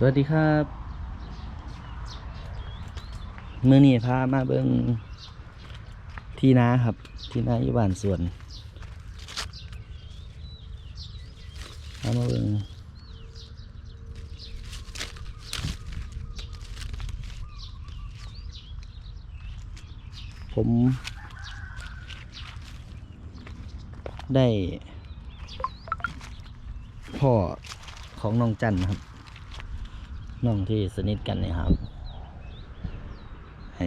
สวัสดีครับเมื่อนี้พามาเบิ่งที่นาครับ ที่นาอยู่บ้านสวนพามาเบิ่งผม ได้ พ่อของน้องจันครับ น้องที่สนิทกันเนี่ยครับ ให้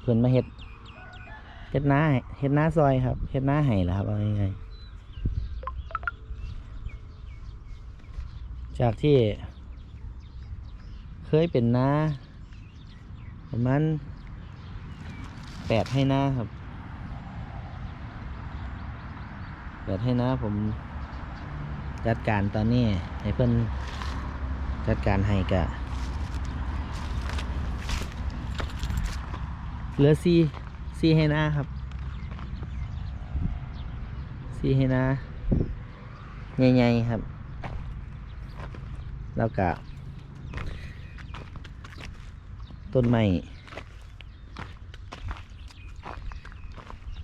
เพื่อนมาเฮ็ดเฮ็ดน้าให้เฮ็ดน้าซอยครับเฮ็ดน้าให้ล่ะครับเอาง่ายๆจากที่ เคยเป็นน้าประมาณแปดให้น้าครับแปดให้น้าผมจัดการตอนนี้ให้เพื่อน จัดการให้กะเหลือซีซีให้หน้าครับซีให้หน้าใหญ่ๆครับ แล้วก็ต้นไม้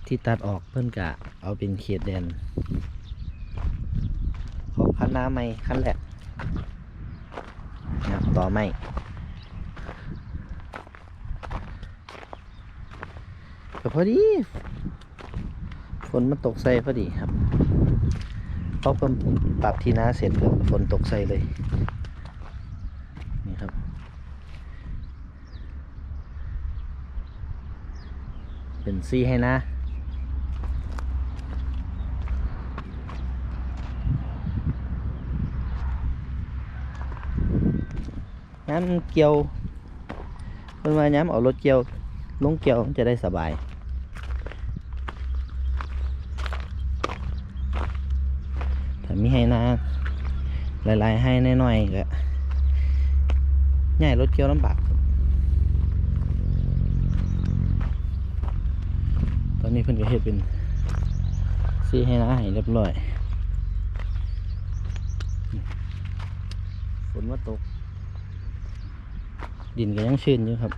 ที่ตัดออกเพิ่นกะเอาเป็นเขตแดนของคันน้าไม้คันแหละ นะครับต่อไม้ก็พอดีฝนมันตกใส่พอดีครับเพราะผมปรับที่น้าเสร็จก็ฝนตกใส่เลย นี่ครับ เป็นซี่ให้นะ ย้ำเกี่ยวเพิ่นว่าย้ำเอารถเกี่ยวลงเกี่ยวจะได้สบายถ้ามีให้นาหลายๆให้น้อยๆก็ง่ายรถเกี่ยวลำบากตอนนี้เพิ่นก็เฮ็ดเป็นซีให้นาให้เรียบร้อยฝนว่าตก ดินก็ยังชื้นอยู่ครับ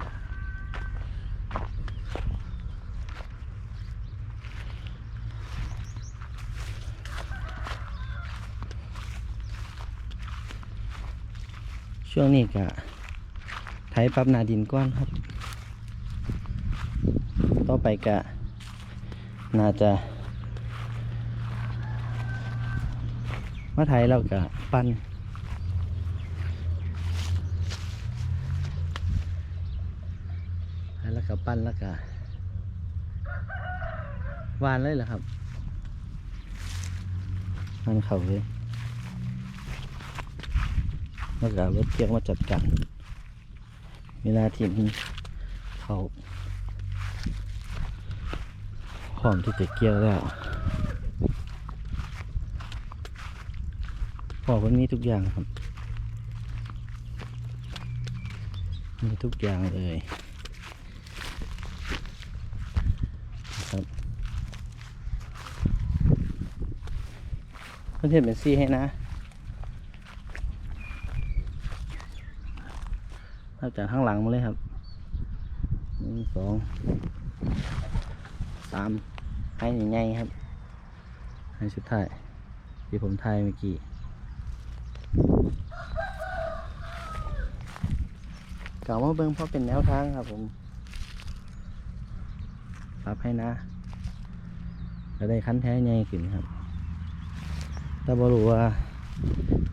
ช่วงนี้ก็ไถปรับนาดินก้อนครับ ต่อไปก็น่าจะมาไถแล้วก็ปั้น ไถแล้วก็ปั้นแล้วก็วานเลยเหรอครับมันเขาเลยแล้วก็รถเกียร์มาจัดการเวลาที่มันเขาพร้อมที่จะเกี่ยวแล้วพอวันนี้ทุกอย่างครับ มีทุกอย่างเลยนะครับ เพื่อนเป็นซี่ให้นะนับจากข้างหลังมาเลยครับหนึ่งสองสามให้ใหญ่ๆครับ ให้สุดท้าย ที่ผมทายเมื่อกี้กล่าวว่าเบิ้งเพราะเป็นแนวทางครับผมปรับให้นะจะได้คันแท้ใหญ่ขึ้นครับ ถ้าบรู้ว่า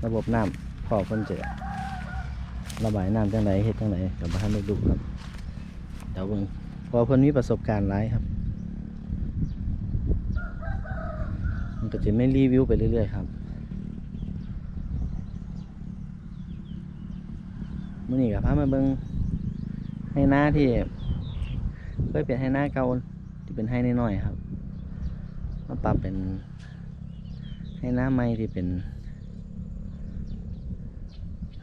ระบบน้ำพอคนเจอระบายน้ำจังไหนเฮ็ดจังไหนกับบ้านได้ดูครับเดี๋ยวเบิ่งพอเพิ่นมีประสบการณ์หลายครับ มันก็จะไม่รีวิวไปเรื่อยๆครับมื่อนี้กับพามาเบิ่งให้หน้าที่เคยเป็นให้หน้าเก่าที่เป็นให้น้อยๆครับมาปรับเป็น ให้น้าไม่ที่เป็น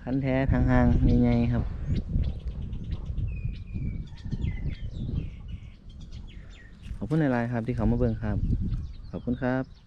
คันแท้ทางห่างใหญ่ๆครับขอบคุณหลายๆครับที่เขามาเบิ่งครับ ขอบคุณครับ